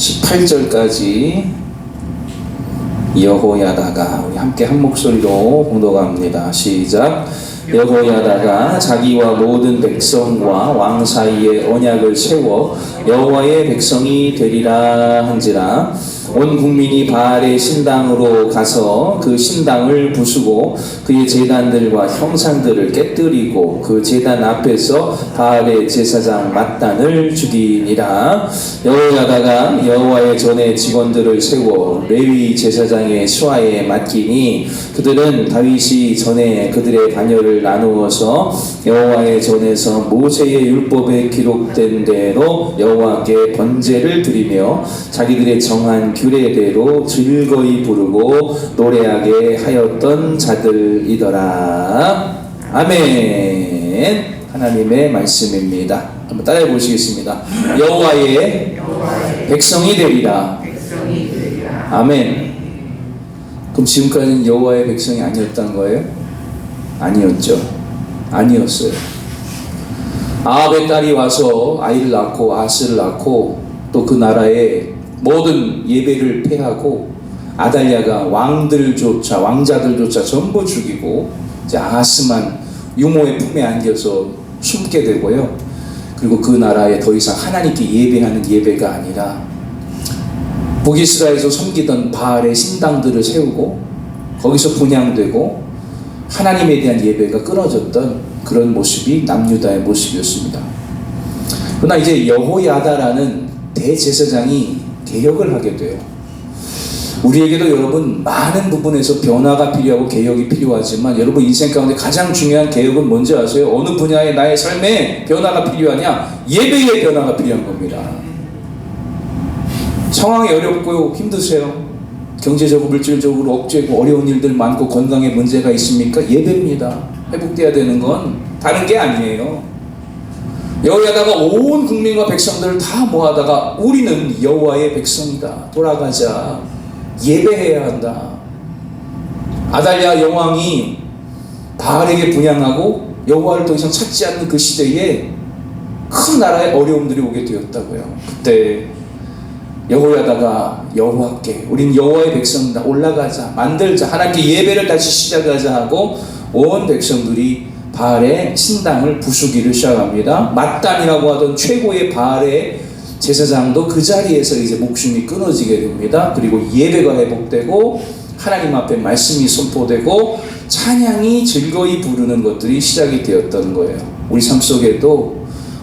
18절까지 여호야다가 우리 함께 한 목소리로 봉독합니다. 시작. 여호야다가 자기와 모든 백성과 왕 사이에 언약을 세워 여호와의 백성이 되리라 한지라 온 국민이 바알의 신당으로 가서 그 신당을 부수고 그의 제단들과 형상들을 깨뜨리고 그 제단 앞에서 바알의 제사장 mat단을 죽이니라. 여호야다가 여호와의 전에 직원들을 세워 레위 제사장의 수하에 맡기니 그들은 다윗이 전에 그들의 반열을 나누어서 여호와의 전에서 모세의 율법에 기록된 대로 여호와께 번제를 드리며 자기들의 정한 규례대로 즐거이 부르고 노래하게 하였던 자들이더라. 아멘. 하나님의 말씀입니다. 한번 따라해 보시겠습니다. 여호와의 백성이 되리라. 아멘. 그럼 지금까지는 여호와의 백성이 아니었던 거예요? 아니었죠. 아니었어요. 아합의 딸이 와서 아이를 낳고 아스를 낳고 또 그 나라에 모든 예배를 폐하고 아달랴가 왕들조차 왕자들조차 전부 죽이고 이제 아하스만 유모의 품에 안겨서 숨게 되고요. 그리고 그 나라에 더 이상 하나님께 예배하는 예배가 아니라 북이스라엘에서 섬기던 바알의 신당들을 세우고 거기서 분양되고 하나님에 대한 예배가 끊어졌던 그런 모습이 남유다의 모습이었습니다. 그러나 이제 여호야다라는 대제사장이 개혁을 하게 돼요. 우리에게도 여러분 많은 부분에서 변화가 필요하고 개혁이 필요하지만 여러분 인생 가운데 가장 중요한 개혁은 뭔지 아세요? 어느 분야의 나의 삶에 변화가 필요하냐? 예배의 변화가 필요한 겁니다. 상황이 어렵고 힘드세요? 경제적으로 물질적으로 억제고 어려운 일들 많고 건강에 문제가 있습니까? 예배입니다. 회복돼야 되는 건 다른 게 아니에요. 여호야다가 온 국민과 백성들을 다 모아다가 우리는 여호와의 백성이다. 돌아가자. 예배해야 한다. 아달랴 여왕이 바알에게 분양하고 여호와를 더 이상 찾지 않는 그 시대에 큰 나라의 어려움들이 오게 되었다고요. 그때 여호야다가 여호와께 우린 여호와의 백성이다 올라가자 만들자 하나님께 예배를 다시 시작하자 하고 온 백성들이 바알의 신당을 부수기를 시작합니다. mat단이라고 하던 최고의 바알의 제사장도 그 자리에서 이제 목숨이 끊어지게 됩니다. 그리고 예배가 회복되고 하나님 앞에 말씀이 선포되고 찬양이 즐거이 부르는 것들이 시작이 되었던 거예요. 우리 삶 속에도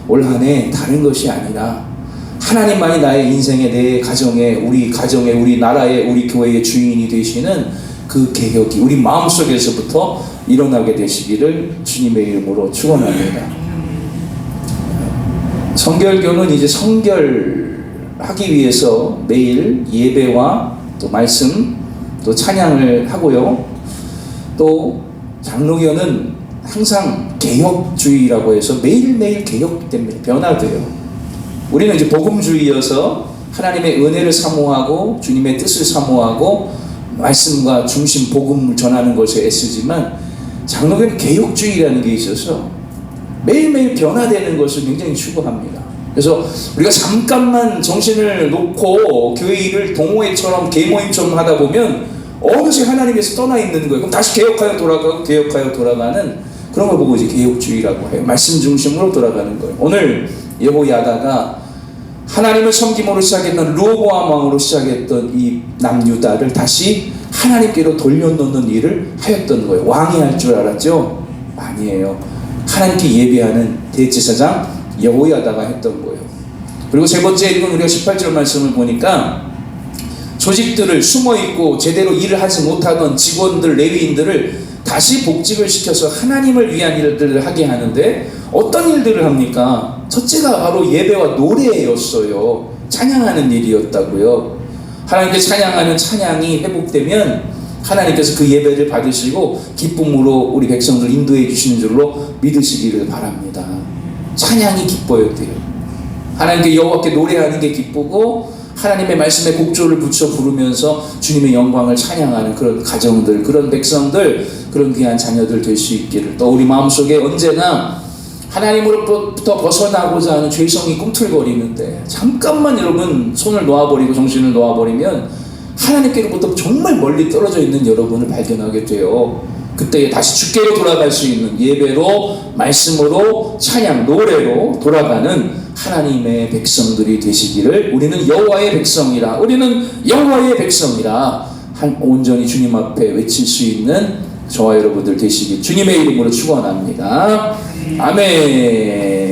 올 한 해 다른 것이 아니라 하나님만이 나의 인생에 내 가정에 우리 가정에 우리 나라에 우리 교회의 주인이 되시는 그 개혁이 우리 마음속에서부터 일어나게 되시기를 주님의 이름으로 축원합니다. 성결교는 이제 성결하기 위해서 매일 예배와 또 말씀 또 찬양을 하고요. 또 장로교는 항상 개혁주의라고 해서 매일매일 개혁됩니다. 변화돼요. 우리는 이제 복음주의여서 하나님의 은혜를 사모하고 주님의 뜻을 사모하고 말씀과 중심 복음을 전하는 것에 애쓰지만 장로교는 개혁주의라는 게 있어서 매일매일 변화되는 것을 굉장히 추구합니다. 그래서 우리가 잠깐만 정신을 놓고 교회 일을 동호회처럼 개모임처럼 하다 보면 어느새 하나님께서 떠나 있는 거예요. 그럼 다시 개혁하여 돌아가고 개혁하여 돌아가는 그런 걸 보고 이제 개혁주의라고 해요. 말씀 중심으로 돌아가는 거예요. 오늘 여호야다가 하나님을 섬김으로 시작했던 루보암 왕으로 시작했던 이 남유다를 다시 하나님께로 돌려놓는 일을 하였던 거예요. 왕이 할 줄 알았죠? 아니에요. 하나님께 예배하는 대제사장 여호야다가 했던 거예요. 그리고 세 번째 읽은 우리가 18절 말씀을 보니까 조직들을 숨어 있고 제대로 일을 하지 못하던 직원들 레위인들을 다시 복직을 시켜서 하나님을 위한 일들을 하게 하는데 어떤 일들을 합니까? 첫째가 바로 예배와 노래였어요. 찬양하는 일이었다고요. 하나님께 찬양하는 찬양이 회복되면 하나님께서 그 예배를 받으시고 기쁨으로 우리 백성들 인도해 주시는 줄로 믿으시기를 바랍니다. 찬양이 기뻐야 돼요. 하나님께 여호와께 노래하는 게 기쁘고 하나님의 말씀에 곡조를 붙여 부르면서 주님의 영광을 찬양하는 그런 가정들, 그런 백성들, 그런 귀한 자녀들 될 수 있기를 또 우리 마음속에 언제나 하나님으로부터 벗어나고자 하는 죄성이 꿈틀거리는데 잠깐만 여러분 손을 놓아버리고 정신을 놓아버리면 하나님께로부터 정말 멀리 떨어져 있는 여러분을 발견하게 돼요. 그때 다시 주께로 돌아갈 수 있는 예배로 말씀으로 찬양 노래로 돌아가는 하나님의 백성들이 되시기를 우리는 여호와의 백성이라 우리는 여호와의 백성이라 한 온전히 주님 앞에 외칠 수 있는 저와 여러분들 되시기 주님의 이름으로 축원합니다. 아멘.